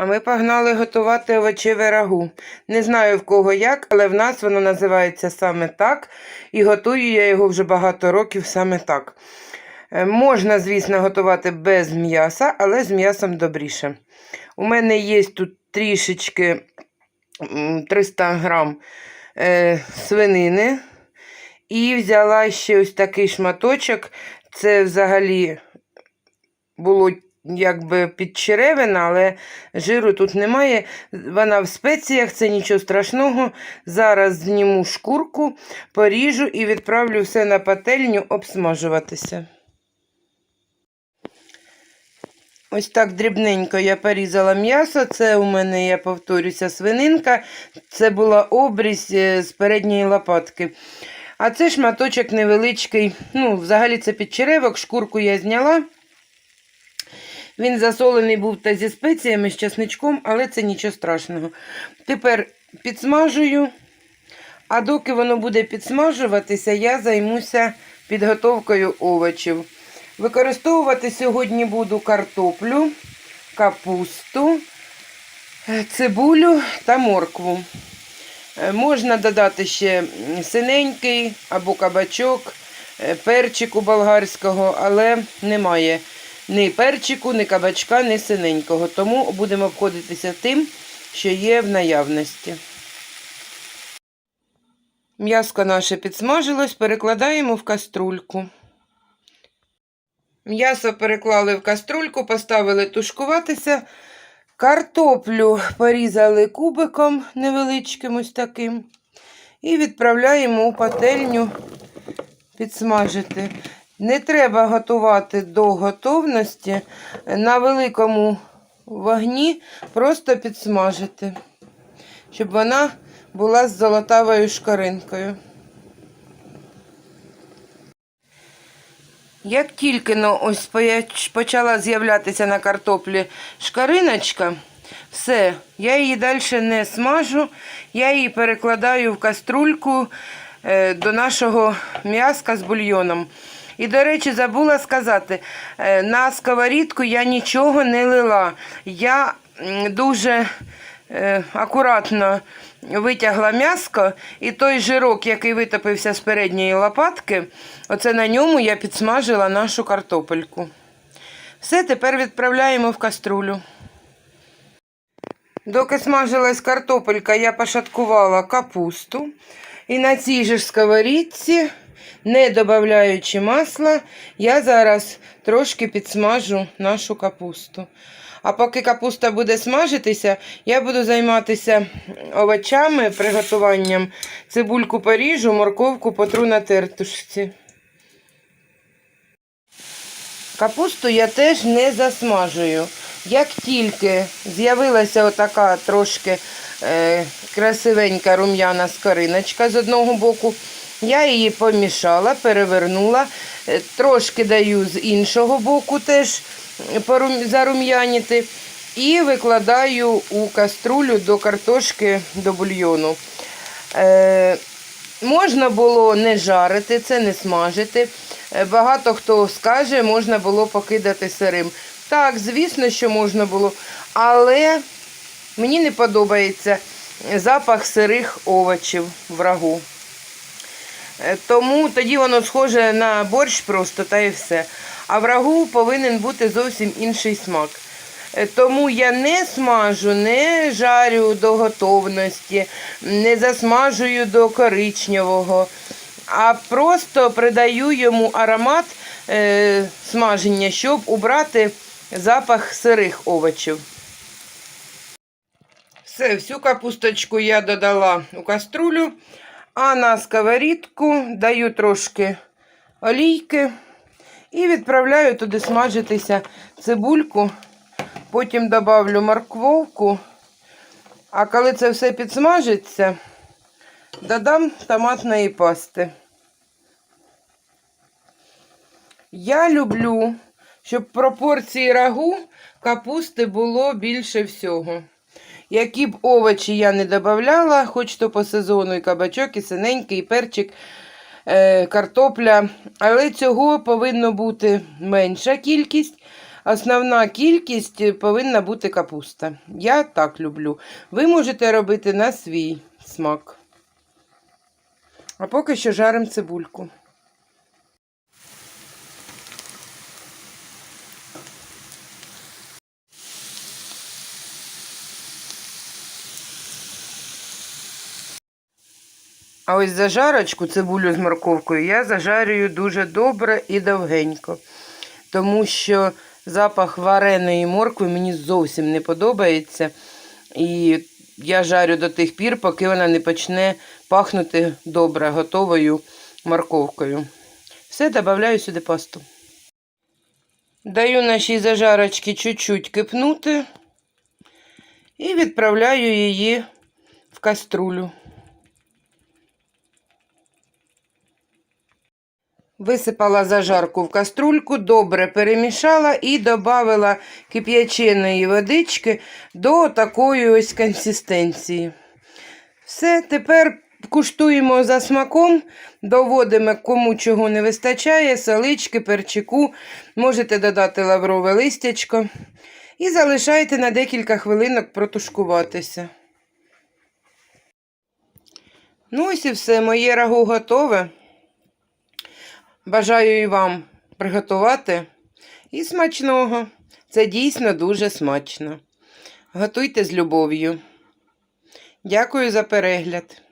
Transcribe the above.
А ми погнали готувати овочеве рагу. Не знаю в кого як, але в нас воно називається саме так. І готую я його вже багато років саме так. Е, Можна, звісно, готувати без м'яса, але з м'ясом добріше. У мене є тут трішечки 300 грам е, свинини. І взяла ще ось такий шматочок. Це взагалі було якби підчеревина, але жиру тут немає. Вона в спеціях, це нічого страшного. Зараз зніму шкурку, поріжу і відправлю все на пательню обсмажуватися. Ось так дрібненько я порізала м'ясо. Це у мене, я повторюся, свининка. Це була обрізь е, з передньої лопатки. А це шматочок невеличкий. Ну, взагалі це підчеревок, шкурку я зняла. Він засолений був та зі спеціями, з часничком, але це нічого страшного. Тепер підсмажую, а доки воно буде підсмажуватися, я займуся підготовкою овочів. Використовувати сьогодні буду картоплю, капусту, е, цибулю та моркву. Е, Можна додати ще синенький або кабачок, е, перчику болгарського, але немає ні перчику, ні кабачка, ні синенького. Тому будемо обходитися тим, що є в наявності. М'яско наше підсмажилось, перекладаємо в каструльку. М'ясо переклали в каструльку, поставили тушкуватися. Картоплю порізали кубиком невеличким ось таким. І відправляємо у пательню підсмажити. Не треба готувати до готовності. На великому вогні просто підсмажити, щоб вона була з золотавою шкаринкою. Як тільки ну, ось почала з'являтися на картоплі шкариночка, все, я її далі не смажу, я її перекладаю в каструльку е, до нашого м'яска з бульйоном. І, до речі, забула сказати, е, на сковорідку я нічого не лила. Я дуже е, акуратно витягла м'яско, і той жирок, який витопився з передньої лопатки, оце на ньому я підсмажила нашу картопельку. Все, тепер відправляємо в каструлю. Доки смажилась картопелька, я пошаткувала капусту. І на цій же сковорідці, не додаючи масла, я зараз трошки підсмажу нашу капусту. А поки капуста буде смажитися, я буду займатися овочами, приготуванням. Цибульку поріжу, морковку потру на тертушці. Капусту я теж не засмажую. Як тільки з'явилася отака трошки е, красивенька рум'яна скориночка з одного боку, я її помішала, перевернула, е, трошки даю з іншого боку теж порум- зарум'яніти. І викладаю у каструлю до картошки до бульйону. Е, можна було не жарити, це не смажити. Е, Багато хто скаже, можна було покидати сирим. Так, звісно, що можна було, але мені не подобається запах сирих овочів в рагу. Е, Тому тоді воно схоже на борщ просто та і все. А в рагу повинен бути зовсім інший смак. Е, Тому я не смажу, не жарю до готовності, не засмажую до коричневого, а просто придаю йому аромат е, смаження, щоб убрати запах сирих овочів. Все, всю капусточку я додала у каструлю, а на сковорідку даю трошки олійки і відправляю туди смажитися цибульку. Потім добавлю морквовку. А коли це все підсмажиться, додам томатної пасти. Я люблю, щоб пропорції рагу капусти було більше всього. Які б овочі я не додавала, хоч то по сезону і кабачок, і синенький, і перчик, е, картопля. Але цього повинно бути менша кількість, основна кількість повинна бути капуста. Я так люблю. Ви можете робити на свій смак. А поки що жаримо цибульку. А ось зажарочку, цибулю з морковкою, я зажарюю дуже добре і довгенько. Тому що запах вареної моркви мені зовсім не подобається. І я жарю до тих пір, поки вона не почне пахнути добре, готовою морковкою. Все, додаю сюди пасту. Даю нашій зажарочці чуть-чуть кипнути і відправляю її в каструлю. Висипала зажарку в каструльку, добре перемішала і додала кип'яченої водички до такої ось консистенції. Все, тепер куштуємо за смаком, доводимо, кому чого не вистачає, солички, перчику, можете додати лаврове листячко і залишайте на декілька хвилинок протушкуватися. Ну ось і все, моє рагу готове. Бажаю і вам приготувати і смачного. Це дійсно дуже смачно. Готуйте з любов'ю. Дякую за перегляд.